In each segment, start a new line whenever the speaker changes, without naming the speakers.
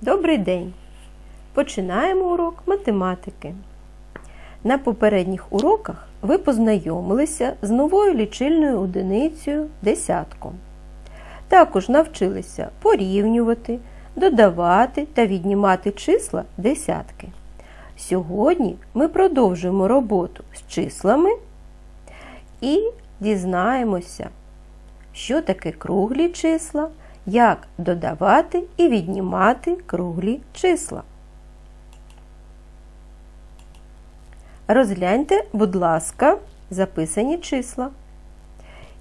Добрий день! Починаємо урок математики. На попередніх уроках ви познайомилися з новою лічильною одиницею десятком. Також навчилися порівнювати, додавати та віднімати числа десятки. Сьогодні ми продовжуємо роботу з числами і дізнаємося, що таке круглі числа, як додавати і віднімати круглі числа. Розгляньте, будь ласка, записані числа.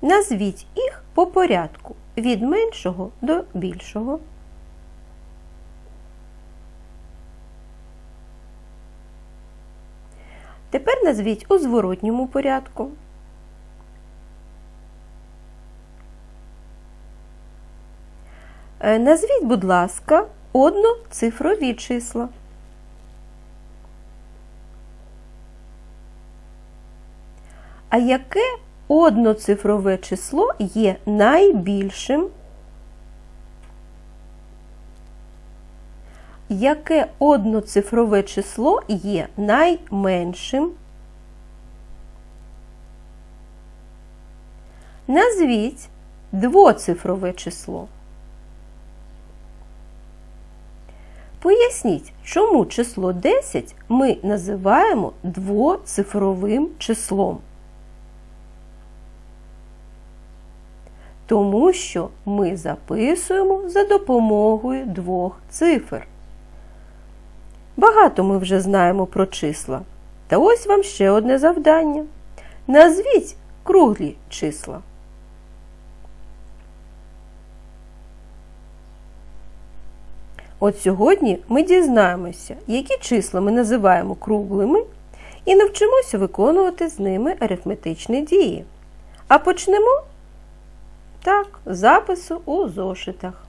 Назвіть їх по порядку від меншого до більшого. Тепер назвіть у зворотньому порядку. Назвіть, будь ласка, одноцифрові числа. А яке одноцифрове число є найбільшим? Яке одноцифрове число є найменшим? Назвіть двоцифрове число. Поясніть, чому число 10 ми називаємо двоцифровим числом. Тому що ми записуємо за допомогою двох цифр. Багато ми вже знаємо про числа. Та ось вам ще одне завдання. Назвіть круглі числа. От сьогодні ми дізнаємося, які числа ми називаємо круглими, і навчимося виконувати з ними арифметичні дії. А почнемо так, запису у зошитах.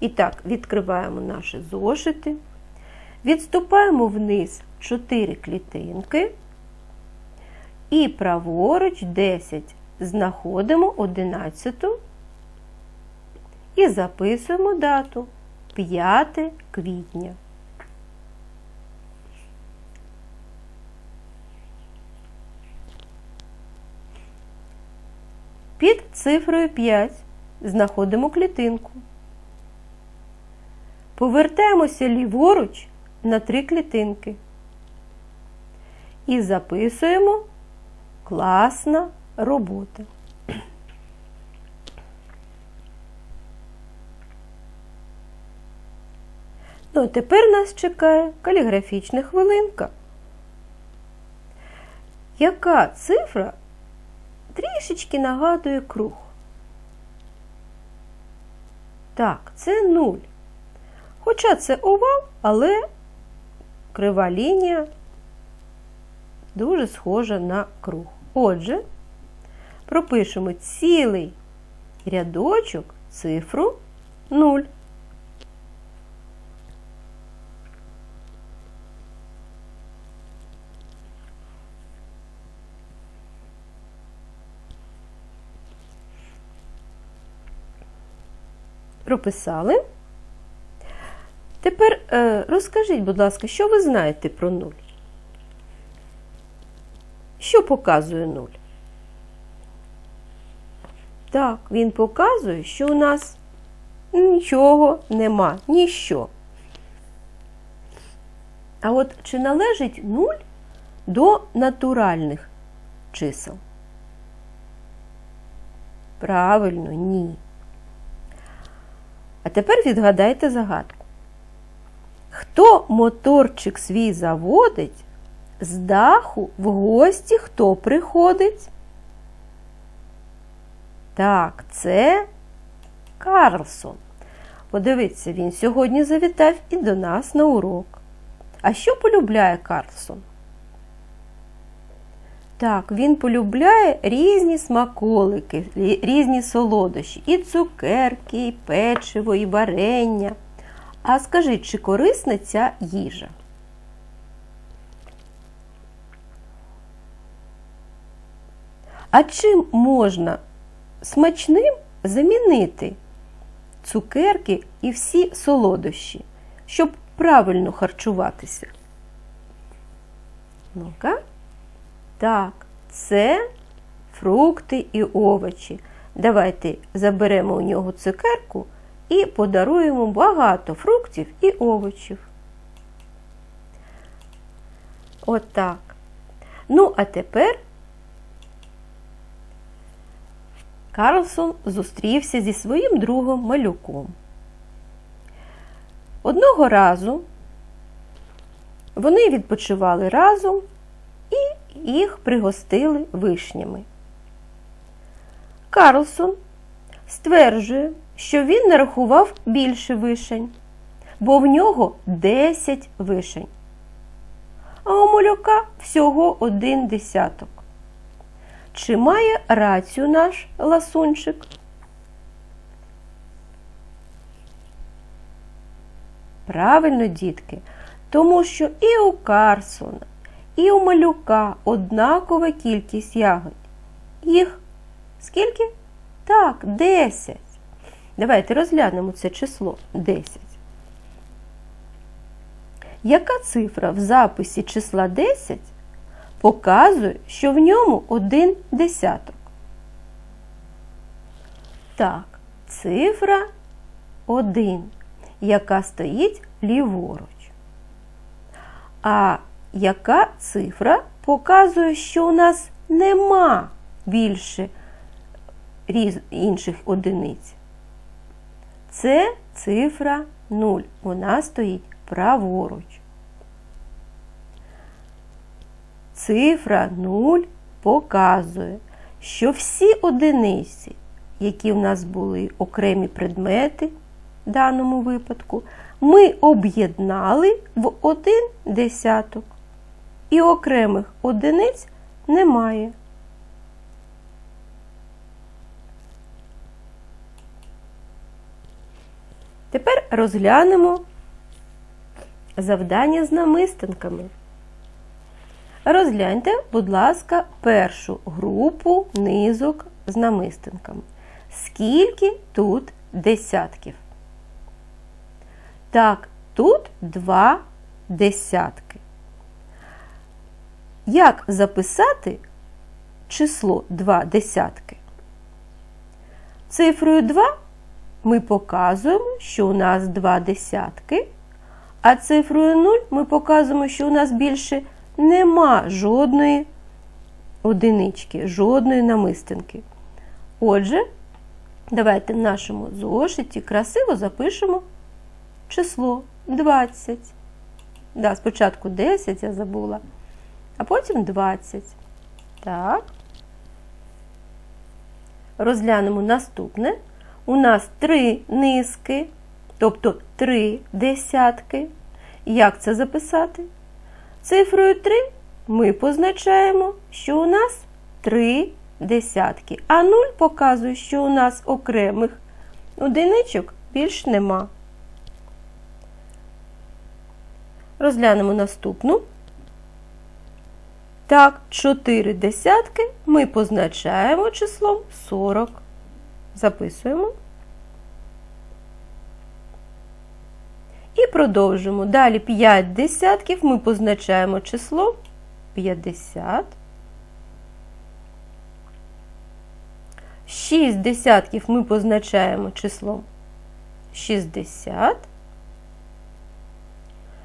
І так, відкриваємо наші зошити, відступаємо вниз 4 клітинки і праворуч 10 знаходимо 11 і записуємо дату 5 квітня. Під цифрою 5 знаходимо клітинку. Повертаємося ліворуч на три клітинки. І записуємо класна робота. А тепер нас чекає каліграфічна хвилинка. Яка цифра трішечки нагадує круг? Так, це нуль. Хоча це овал, але крива лінія дуже схожа на круг. Отже, пропишемо цілий рядочок цифру 0. Прописали. Тепер е, розкажіть, будь ласка, що ви знаєте про нуль? Що показує нуль? Так, він показує, що у нас нічого нема, ніщо. А от чи належить нуль до натуральних чисел? Правильно, ні. А тепер відгадайте загадку. Хто моторчик свій заводить, з даху в гості хто приходить? Так, це Карлсон. Подивіться, він сьогодні завітав і до нас на урок. А що полюбляє Карлсон? Так, він полюбляє різні смаколики, різні солодощі, і цукерки, і печиво, і варення. А скажіть, чи корисна ця їжа? А чим можна смачним замінити цукерки і всі солодощі, щоб правильно харчуватися? Ну-ка. Так, це фрукти і овочі. Давайте заберемо у нього цукерку і подаруємо багато фруктів і овочів. Отак. Ну, а тепер Карлсон зустрівся зі своїм другом малюком. Одного разу вони відпочивали разом їх пригостили вишнями. Карлсон стверджує, що він нарахував більше вишень, бо в нього 10 вишень, а у малюка всього один десяток. Чи має рацію наш ласунчик? Правильно, дітки, тому що і у Карсона, і у малюка однакова кількість ягод. Їх скільки? Так, 10. Давайте розглянемо це число 10. Яка цифра в записі числа 10 показує, що в ньому один десяток? Так, цифра 1, яка стоїть ліворуч. А яка цифра показує, що у нас нема більше інших одиниць? Це цифра 0. Вона стоїть праворуч. Цифра 0 показує, що всі одиниці, які в нас були окремі предмети в даному випадку, ми об'єднали в один десяток. І окремих одиниць немає. Тепер розглянемо завдання з намистинками. Розгляньте, будь ласка, першу групу низок з намистинками. Скільки тут десятків? Так, тут два десятки. Як записати число два десятки? Цифрою 2 ми показуємо, що у нас два десятки, а цифрою 0 ми показуємо, що у нас більше нема жодної одинички, жодної намистинки. Отже, давайте в нашому зошиті красиво запишемо число 20. Да, спочатку 10 я забула, а потім 20. Так. Розглянемо наступне. У нас три низки, тобто три десятки. Як це записати? Цифрою 3 ми позначаємо, що у нас 3 десятки, а 0 показує, що у нас окремих одиничок більш нема. Розглянемо наступну. Так, 4 десятки ми позначаємо числом 40. Записуємо. І продовжуємо. Далі 5 десятків ми позначаємо число 50. 6 десятків ми позначаємо числом 60.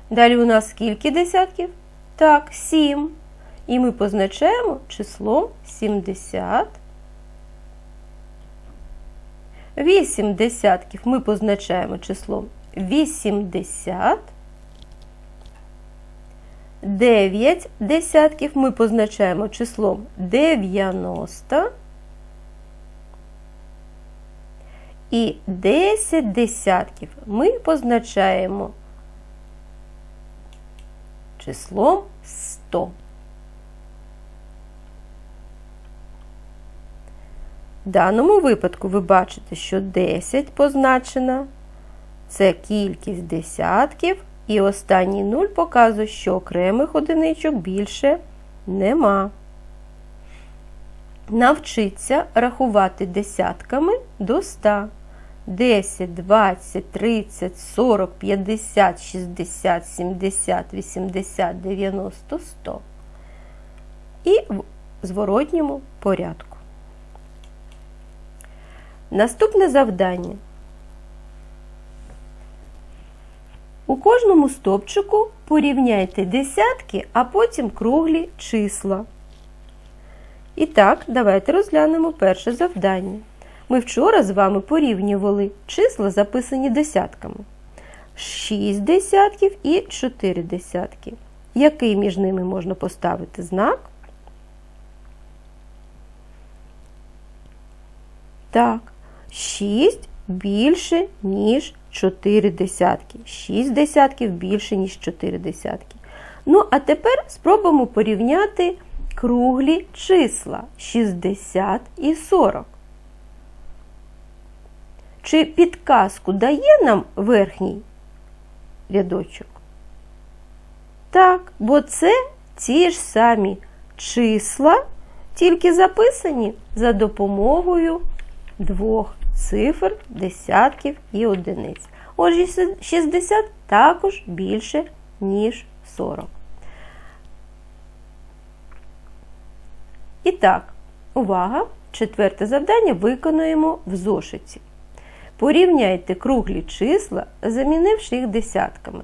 Далі у нас скільки десятків? Так, 7. І ми позначаємо числом 70. 8 десятків ми позначаємо числом 80. 9 десятків ми позначаємо числом 90. І 10 десятків ми позначаємо числом 100. В даному випадку ви бачите, що 10 позначена це кількість десятків, і останній нуль показує, що окремих одиничок більше нема. Навчиться рахувати десятками до 100. 10, 20, 30, 40, 50, 60, 70, 80, 90, 100. І в зворотньому порядку. Наступне завдання. У кожному стопчику порівняйте десятки, а потім круглі числа. І так, давайте розглянемо перше завдання. Ми вчора з вами порівнювали числа, записані десятками. 6 десятків і 4 десятки. Який між ними можна поставити знак? Так, 6 більше, ніж 4 десятки. 6 десятків більше, ніж 4 десятки. Ну, а тепер спробуємо порівняти круглі числа 60 і 40. Чи підказку дає нам верхній рядочок? Так, бо це ті ж самі числа, тільки записані за допомогою двох цифр, десятків і одиниць. Отже, 60 також більше, ніж 40. І так, увага! Четверте завдання виконуємо в зошиті. Порівняйте круглі числа, замінивши їх десятками.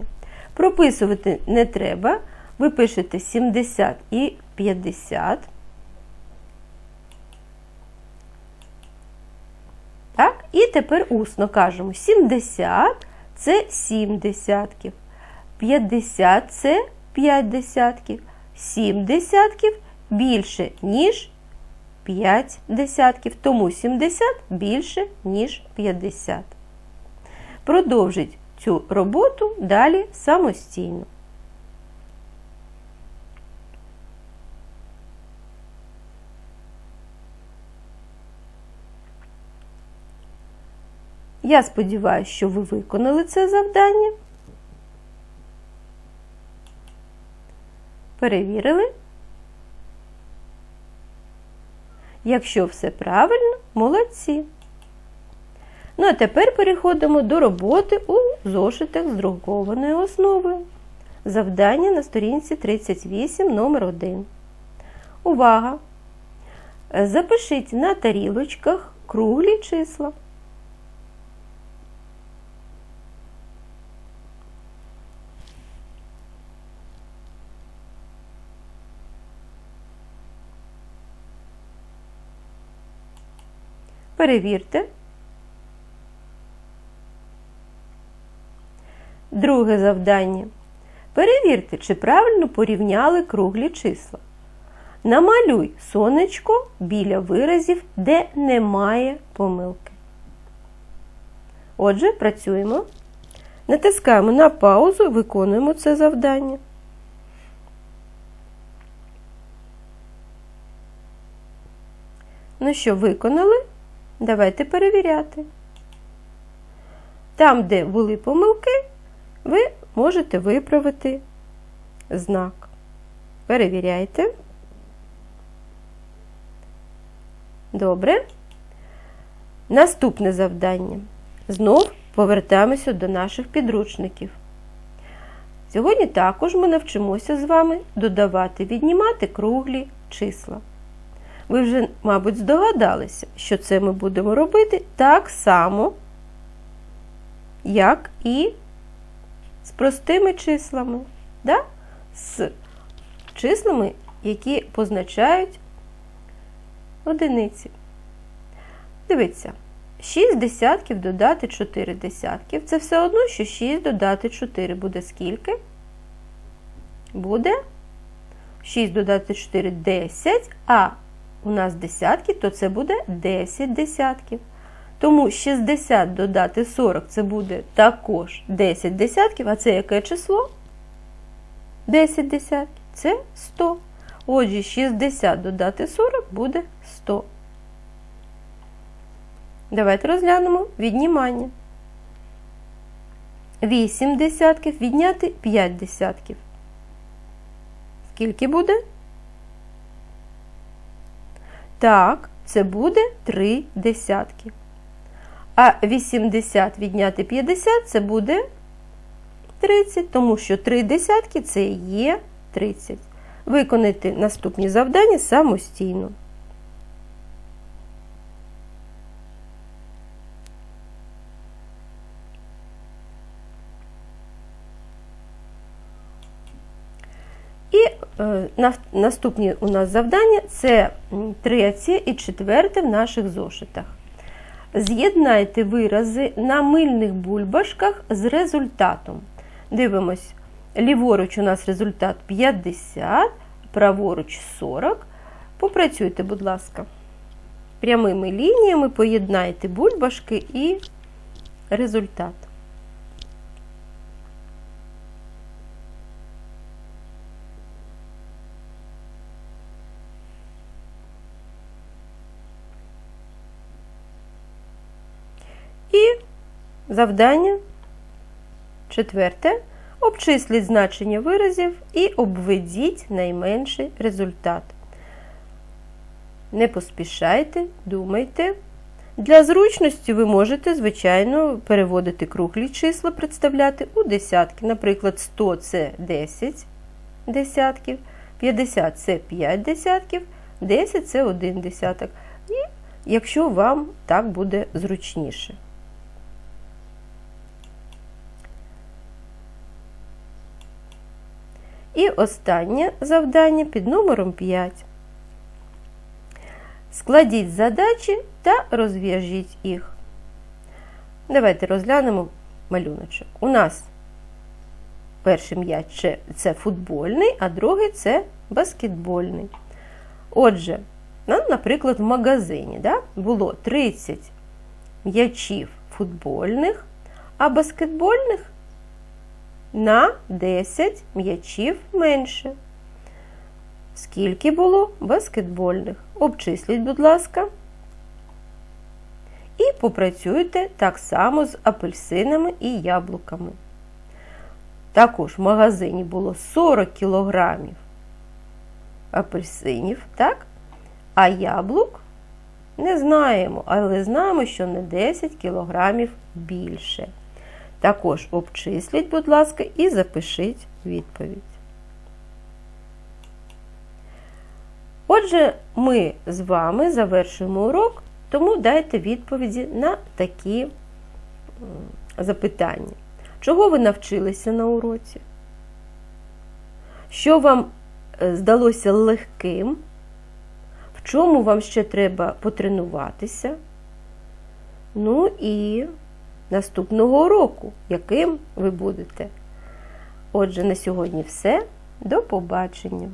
Прописувати не треба. Ви пишете 70 і 50. Так, І тепер усно кажемо: 70 це 7 десятків, 50 це 5 десятків, 7 десятків більше, ніж 5 десятків, тому 70 більше, ніж 50. Продовжіть цю роботу далі самостійно. Я сподіваюся, що ви виконали це завдання. Перевірили. Якщо все правильно, молодці. Ну, а тепер переходимо до роботи у зошитах з друкованою основою. Завдання на сторінці 38 номер 1 Увага! Запишіть на тарілочках круглі числа. Перевірте. Друге завдання. Перевірте, чи правильно порівняли круглі числа. Намалюй сонечко біля виразів, де немає помилки. Отже, працюємо. Натискаємо на паузу виконуємо це завдання. Ну що, виконали? Давайте перевіряти. Там, де були помилки, ви можете виправити знак. Перевіряйте. Добре. Наступне завдання. Знов повертаємося до наших підручників. Сьогодні також ми навчимося з вами додавати, віднімати круглі числа. Ви вже, мабуть, здогадалися, що це ми будемо робити так само, як і з простими числами, да? з числами, які позначають одиниці. Дивіться, 6 десятків додати 4 десятків. Це все одно, що 6 додати 4 буде скільки? Буде 6 додати 4 10, а у нас десятки, то це буде 10 десятків. Тому 60 додати 40 це буде також 10 десятків, а це яке число? 10 десятків. Це 100. Отже, 60 додати 40 буде 100. Давайте розглянемо віднімання. 8 десятків відняти 5 десятків. Скільки буде? Так, це буде 3 десятки. А 80 відняти 50 це буде 30, тому що 3 десятки це є 30. Виконайте наступні завдання самостійно. І е, наступні у нас завдання це третє і четверте в наших зошитах. З'єднайте вирази на мильних бульбашках з результатом. Дивимось, ліворуч у нас результат 50, праворуч 40. Попрацюйте, будь ласка. Прямими лініями поєднайте бульбашки і результат. І завдання четверте. Обчисліть значення виразів і обведіть найменший результат. Не поспішайте, думайте. Для зручності ви можете, звичайно, переводити круглі числа, представляти у десятки. Наприклад, 100 це 10 десятків, 50 це 5 десятків, 10 це 1 десяток. І якщо вам так буде зручніше. І останнє завдання під номером 5. Складіть задачі та розв'яжіть їх. Давайте розглянемо малюночок. У нас перший м'яч це футбольний, а другий це баскетбольний. Отже, нам, наприклад, в магазині да, було 30 м'ячів футбольних, а баскетбольних на 10 м'ячів менше. Скільки було баскетбольних? Обчисліть, будь ласка. І попрацюйте так само з апельсинами і яблуками. Також в магазині було 40 кілограмів апельсинів, так? А яблук не знаємо, але знаємо, що на 10 кілограмів більше. Також обчисліть, будь ласка, і запишіть відповідь. Отже, ми з вами завершуємо урок, тому дайте відповіді на такі запитання. Чого ви навчилися на уроці? Що вам здалося легким? В чому вам ще треба потренуватися? Ну і наступного року, яким ви будете. Отже, на сьогодні все. До побачення!